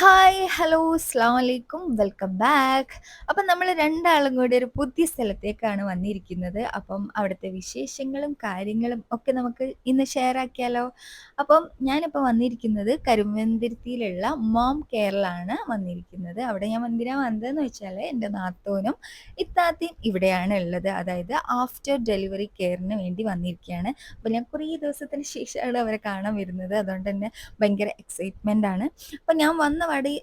Hi hello അസ്സാം വലൈക്കും welcome back അപ്പം നമ്മൾ രണ്ടാളും കൂടി ഒരു പുതിയ സ്ഥലത്തേക്കാണ് വന്നിരിക്കുന്നത്. അപ്പം അവിടുത്തെ വിശേഷങ്ങളും കാര്യങ്ങളും ഒക്കെ നമുക്ക് ഇന്ന് ഷെയർ ആക്കിയാലോ? അപ്പം ഞാനിപ്പോൾ വന്നിരിക്കുന്നത് കരുവന്തിരുത്തിയിലുള്ള മോം കേരളാണ് വന്നിരിക്കുന്നത്. അവിടെ ഞാൻ എന്തിനാ വന്നതെന്ന് വെച്ചാൽ എന്റെ നാത്തോനും ഇത്താത്തയും ഇവിടെയാണ് ഉള്ളത്. അതായത് ആഫ്റ്റർ ഡെലിവറി കെയറിന് വേണ്ടി വന്നിരിക്കുകയാണ്. അപ്പോൾ ഞാൻ കുറേ ദിവസത്തിന് ശേഷമാണ് അവരെ കാണാൻ വരുന്നത്. അതുകൊണ്ട് തന്നെ ഭയങ്കര എക്സൈറ്റ്മെന്റ് ആണ്. അപ്പം ഞാൻ വന്ന വടി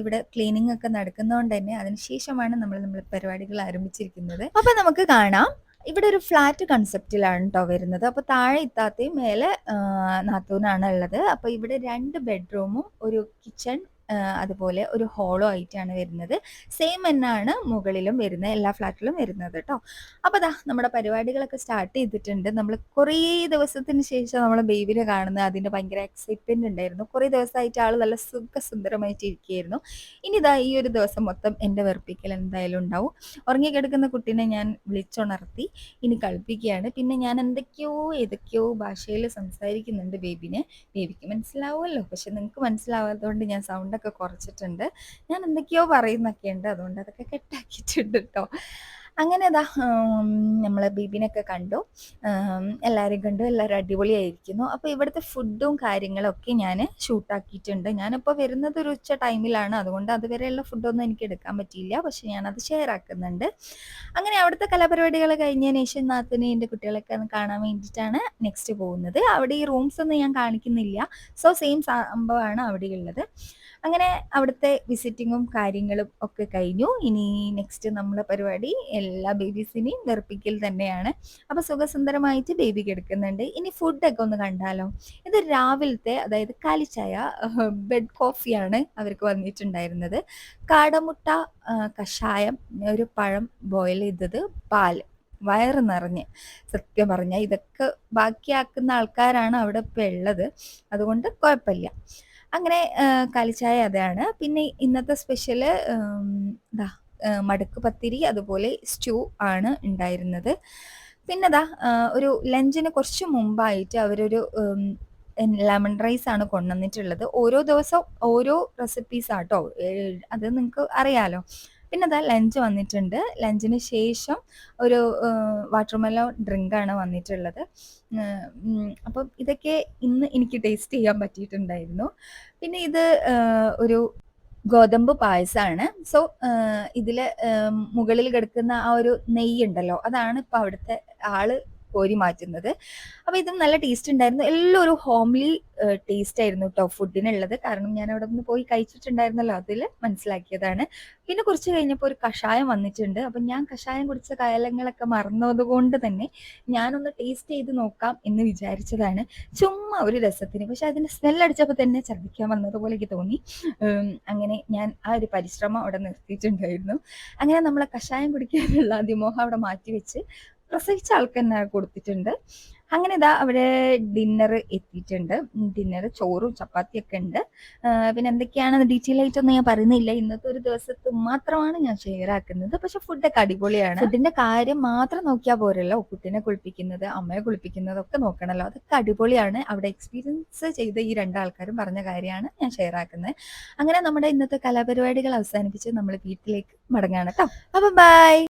ഇവിടെ ക്ലീനിങ് ഒക്കെ നടക്കുന്നതുകൊണ്ട് തന്നെ അതിനുശേഷമാണ് നമ്മൾ നമ്മൾ പരിപാടികൾ ആരംഭിച്ചിരിക്കുന്നത്. അപ്പൊ നമുക്ക് കാണാം. ഇവിടെ ഒരു ഫ്ലാറ്റ് കൺസെപ്റ്റിലാണ് കേട്ടോ വരുന്നത്. അപ്പോൾ താഴെ ഇത്താത്തയും മേലെ നാത്തൂനാണ് ഉള്ളത്. അപ്പോൾ ഇവിടെ രണ്ട് ബെഡ്റൂമും ഒരു കിച്ചൺ അതുപോലെ ഒരു ഹോളോ ആയിട്ടാണ് വരുന്നത്. സെയിം എന്നാണ് മുകളിലും വരുന്നത് എല്ലാ ഫ്ലാറ്റിലും വരുന്നത് കേട്ടോ അപ്പോൾ അതാ നമ്മുടെ പരിപാടികളൊക്കെ സ്റ്റാർട്ട് ചെയ്തിട്ടുണ്ട്. നമ്മൾ കുറേ ദിവസത്തിന് ശേഷം നമ്മൾ ബേബിനെ കാണുന്നത് അതിന്റെ ഭയങ്കര എക്സൈറ്റ്മെന്റ് ഉണ്ടായിരുന്നു. കുറേ ദിവസമായിട്ട് ആൾ നല്ല സുഖസുന്ദരമായിട്ട് ഇരിക്കുകയായിരുന്നു ഇനി ഇതാ ഈ ഒരു ദിവസം മൊത്തം എന്റെ വെറുപ്പിക്കൽ എന്തായാലും ഉണ്ടാവും. ഉറങ്ങിക്കിടക്കുന്ന കുട്ടീനെ ഞാൻ വിളിച്ചുണർത്തി ഇനി കളിപ്പിക്കുകയാണ്. പിന്നെ ഞാൻ എന്തൊക്കെയോ ഏതൊക്കെയോ ഭാഷയിൽ സംസാരിക്കുന്നുണ്ട് ബേബിനെ ബേബിക്ക് മനസ്സിലാവുമല്ലോ. പക്ഷെ നിങ്ങൾക്ക് മനസ്സിലാവാത്തതുകൊണ്ട് ഞാൻ സൗണ്ട് ഒക്കെ കുറച്ചിട്ടുണ്ട്. ഞാൻ എന്തൊക്കെയോ പറയുന്നൊക്കെ ഉണ്ട് അതുകൊണ്ട് അതൊക്കെ കെട്ടാക്കിയിട്ടുണ്ട് കേട്ടോ അങ്ങനെ അതാ നമ്മൾ ബീബിനൊക്കെ കണ്ടു. എല്ലാവരെയും കണ്ടു. എല്ലാവരും അടിപൊളിയായിരിക്കുന്നു. അപ്പോൾ ഇവിടുത്തെ ഫുഡും കാര്യങ്ങളൊക്കെ ഞാൻ ഷൂട്ടാക്കിയിട്ടുണ്ട്. ഞാനിപ്പോൾ വരുന്നത് ഒരു ഉച്ച ടൈമിലാണ്. അതുകൊണ്ട് അതുവരെയുള്ള ഫുഡൊന്നും എനിക്ക് എടുക്കാൻ പറ്റിയില്ല. പക്ഷെ ഞാനത് ഷെയർ ആക്കുന്നുണ്ട്. അങ്ങനെ അവിടുത്തെ കലാപരിപാടികൾ കഴിഞ്ഞതിന് ശേഷം നാത്തിന് എന്റെ കുട്ടികളൊക്കെ ഒന്ന് കാണാൻ വേണ്ടിയിട്ടാണ് നെക്സ്റ്റ് പോകുന്നത്. അവിടെ ഈ റൂംസ് ഒന്നും ഞാൻ കാണിക്കുന്നില്ല. സോ സെയിം സംഭവമാണ് അവിടെയുള്ളത് അങ്ങനെ അവിടുത്തെ വിസിറ്റിങ്ങും കാര്യങ്ങളും ഒക്കെ കഴിഞ്ഞു. ഇനി നെക്സ്റ്റ് നമ്മളെ പരിപാടി എല്ലാ ബേബീസിനെയും വെറുപ്പിക്കൽ തന്നെയാണ്. അപ്പോൾ സുഖസുന്ദരമായിട്ട് ബേബി കിടക്കുന്നുണ്ട്. ഇനി ഫുഡൊക്കെ ഒന്ന് കണ്ടാലോ? ഇത് രാവിലത്തെ അതായത് കാലിച്ചായ ബെഡ് കോഫിയാണ് അവർക്ക് വന്നിട്ടുണ്ടായിരുന്നത്. കാടമുട്ട കഷായം ഒരു പഴം ബോയിൽ ചെയ്തത് പാൽ വയറ് നിറഞ്ഞ്. സത്യം പറഞ്ഞാൽ ഇതൊക്കെ ബാക്കിയാക്കുന്ന ആൾക്കാരാണ് അവിടെ ഇപ്പോൾ ഉള്ളത്. അതുകൊണ്ട് കുഴപ്പമില്ല. അങ്ങനെ കാലിച്ചായ അതാണ്. പിന്നെ ഇന്നത്തെ സ്പെഷ്യൽ ഇതാ മടുക്ക് പത്തിരി അതുപോലെ സ്റ്റൂ ആണ് ഉണ്ടായിരുന്നത്. പിന്നെ ദാ ഒരു ലഞ്ചിന് കുറച്ച് മുമ്പായിട്ട് അവരൊരു ലെമൺ റൈസ് ആണ് കൊണ്ടുവന്നിട്ടുള്ളത്. ഓരോ ദിവസം ഓരോ റെസിപ്പീസ് ആട്ടോ. അത് നിങ്ങൾക്ക് അറിയാലോ. പിന്നെ അതാ ലഞ്ച് വന്നിട്ടുണ്ട്. ലഞ്ചിന് ശേഷം ഒരു വാട്ടർമെലോ ആണ് വന്നിട്ടുള്ളത്. അപ്പം ഇതൊക്കെ ഇന്ന് എനിക്ക് ടേസ്റ്റ് ചെയ്യാൻ പറ്റിയിട്ടുണ്ടായിരുന്നു. പിന്നെ ഇത് ഒരു ഗോതമ്പ് പായസമാണ് സോ ഇതിൽ മുകളിൽ കിടക്കുന്ന ആ ഒരു നെയ്യ് ഉണ്ടല്ലോ അതാണ് ഇപ്പം അവിടുത്തെ ആൾ കോരി മാറ്റുന്നത്. അപ്പോൾ ഇതും നല്ല ടേസ്റ്റ് ഉണ്ടായിരുന്നു. എല്ലാം ഒരു ഹോംലി ടേസ്റ്റ് ആയിരുന്നു കേട്ടോ ഫുഡിനുള്ളത് കാരണം ഞാൻ അവിടെ നിന്ന് പോയി കഴിച്ചിട്ടുണ്ടായിരുന്നല്ലോ അതിൽ മനസ്സിലാക്കിയതാണ്. പിന്നെ കുറച്ച് കഴിഞ്ഞപ്പോൾ ഒരു കഷായം വന്നിട്ടുണ്ട്. അപ്പം ഞാൻ കഷായം കുടിച്ച കാലങ്ങളൊക്കെ മറന്നതുകൊണ്ട് തന്നെ ഞാനൊന്ന് ടേസ്റ്റ് ചെയ്ത് നോക്കാം എന്ന് വിചാരിച്ചതാണ്. ചുമ്മാ ഒരു രസത്തിന്. പക്ഷെ അതിന്റെ സ്മെല്ലടിച്ചപ്പോൾ തന്നെ ഛർദ്ദിക്കാൻ വന്നതുപോലെ എനിക്ക് തോന്നി. അങ്ങനെ ഞാൻ ആ ഒരു പരിശ്രമം അവിടെ നിർത്തിയിട്ടുണ്ടായിരുന്നു. അങ്ങനെ നമ്മളെ കഷായം കുടിക്കാനുള്ള അതിമോഹം അവിടെ മാറ്റി വെച്ച് പ്രസവിച്ച ആൾക്ക് തന്നെ കൊടുത്തിട്ടുണ്ട്. അങ്ങനെ ഇതാ അവിടെ ഡിന്നർ എത്തിയിട്ടുണ്ട്. ഡിന്നർ ചോറും ചപ്പാത്തിയൊക്കെ ഉണ്ട്. പിന്നെ എന്തൊക്കെയാണ് ഡീറ്റെയിൽ ആയിട്ടൊന്നും ഞാൻ പറയുന്നില്ല. ഇന്നത്തെ ഒരു ദിവസത്ത് മാത്രമാണ് ഞാൻ ഷെയർ ആക്കുന്നത്. പക്ഷെ ഫുഡൊക്കെ അടിപൊളിയാണ്. ഫുഡിന്റെ കാര്യം മാത്രം നോക്കിയാൽ പോരല്ലോ. കുട്ടീനെ കുളിപ്പിക്കുന്നത് അമ്മയെ കുളിപ്പിക്കുന്നത് ഒക്കെ നോക്കണല്ലോ. അതൊക്കെ അടിപൊളിയാണ്. അവിടെ എക്സ്പീരിയൻസ് ചെയ്ത ഈ രണ്ടാൾക്കാരും പറഞ്ഞ കാര്യമാണ് ഞാൻ ഷെയർ ആക്കുന്നത്. അങ്ങനെ നമ്മുടെ ഇന്നത്തെ കലാപരിപാടികൾ അവസാനിപ്പിച്ച് നമ്മൾ വീട്ടിലേക്ക് മടങ്ങാണ് കേട്ടോ. അപ്പൊ ബൈ